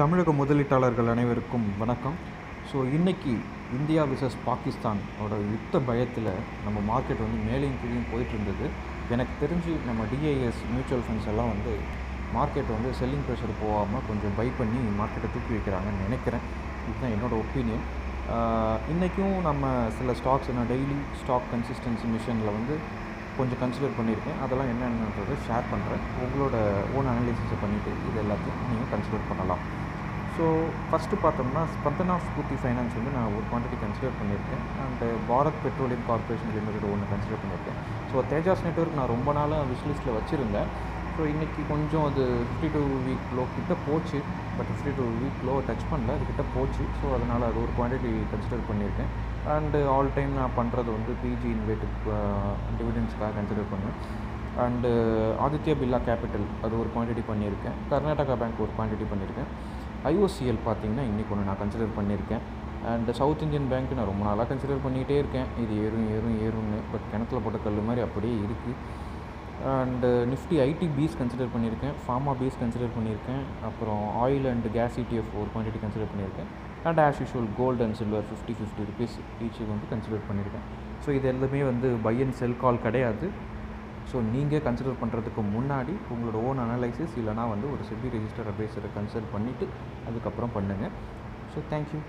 தமிழக முதலீட்டாளர்கள் அனைவருக்கும் வணக்கம். ஸோ இன்றைக்கி இந்தியா விசஸ் பாகிஸ்தானோட யுத்த பயத்தில் நம்ம மார்க்கெட் வந்து மேலேயும் கீழேயும் போயிட்டு இருந்தது எனக்கு தெரிஞ்சு நம்ம டிஐஎஸ் மியூச்சுவல் ஃபண்ட்ஸ் எல்லாம் வந்து மார்க்கெட் வந்து செல்லிங் ப்ரெஷர் போகாமல் கொஞ்சம் பை பண்ணி மார்க்கெட்டை தூக்கி வைக்கிறாங்கன்னு நினைக்கிறேன். இதுதான் என்னோடய ஒப்பீனியன் இன்றைக்கும் நம்ம சில ஸ்டாக்ஸ் நான் டெய்லி ஸ்டாக் கன்சிஸ்டன்சி மிஷனில் வந்து கொஞ்சம் கன்சிடர் பண்ணியிருக்கேன். அதெல்லாம் என்னென்னன்றதை ஷேர் பண்ணுறேன் உங்களோட ஓன் அனலைசிஸை பண்ணிவிட்டு இது எல்லாத்தையும் நீங்கள் கன்சிடர் பண்ணலாம். ஸோ ஃபஸ்ட்டு பார்த்தோம்னா ஸ்பந்தனா ஸ்பூர்த்தி ஃபைனான்ஸ் வந்து நான் ஒரு குவான்டிட்டி கன்சிடர் பண்ணியிருக்கேன். And Bharat petroleum corporation limited ஒன்று கன்சிடர் பண்ணியிருக்கேன். ஸோ தேஜாஸ் நெட்ஒர்க் நான் ரொம்ப நாளாக விஷ்லிஸ்ட்டில் வச்சுருந்தேன். ஸோ இன்றைக்கி கொஞ்சம் அது ஃபிஃப்டி டூ வீக் லோ கிட்ட போச்சு. But fifty two week low touch பண்ணல. அது கிட்ட போச்சு. ஸோ அதனால் அது ஒரு குவான்டிட்டி கன்சிடர் பண்ணியிருக்கேன். அண்டு ஆல் டைம் நான் பண்ணுறது வந்து பிஜி இன்வேட்டிவ் டிவிடென்ஸ்க்காக கன்சிடர் பண்ணுவேன். அண்டு ஆதித்யா பில்லா கேபிட்டல் அது ஒரு குவான்டிட்டி பண்ணியிருக்கேன். கர்நாடகா பேங்க் ஒரு குவான்டிட்டி பண்ணியிருக்கேன். ஐஓசிஎல் பார்த்தீங்கன்னா இன்றைக்கி ஒன்று நான் கன்சிடர் பண்ணியிருக்கேன். அண்ட் சவுத் இந்தியன் பேங்க் நான் ரொம்ப நாளாக கன்சிடர் பண்ணிகிட்டே இருக்கேன். இது ஏறும் ஏறும் ஏறும்னு. பட் கிணத்துல போட்ட கல் மாதிரி அப்படியே இருக்குது and nifty IT bees consider பண்ணியிருக்கேன். ஃபார்மா பீஸ் கன்சிடர் பண்ணியிருக்கேன். அப்புறம் ஆயில் அண்ட் கேஸ் இடிஎஃப் ஒரு குவான்டிட்டி கன்சிடர் பண்ணியிருக்கேன். And as usual gold and silver fifty fifty rupees ஈச்சுக்கு வந்து கன்சிடர் பண்ணியிருக்கேன். ஸோ இது எல்லாமே வந்து பை அண்ட் செல் கால் கிடையாது. ஸோ நீங்கள் கன்சிடர் பண்ணுறதுக்கு முன்னாடி உங்களோட ஓன் அனலைசிஸ் இல்லைனா வந்து ஒரு செபி ரெஜிஸ்டர் அட்வைஸரை கன்சல்ட் பண்ணிவிட்டு அதுக்கப்புறம் பண்ணுங்கள் ஸோ தேங்க்யூ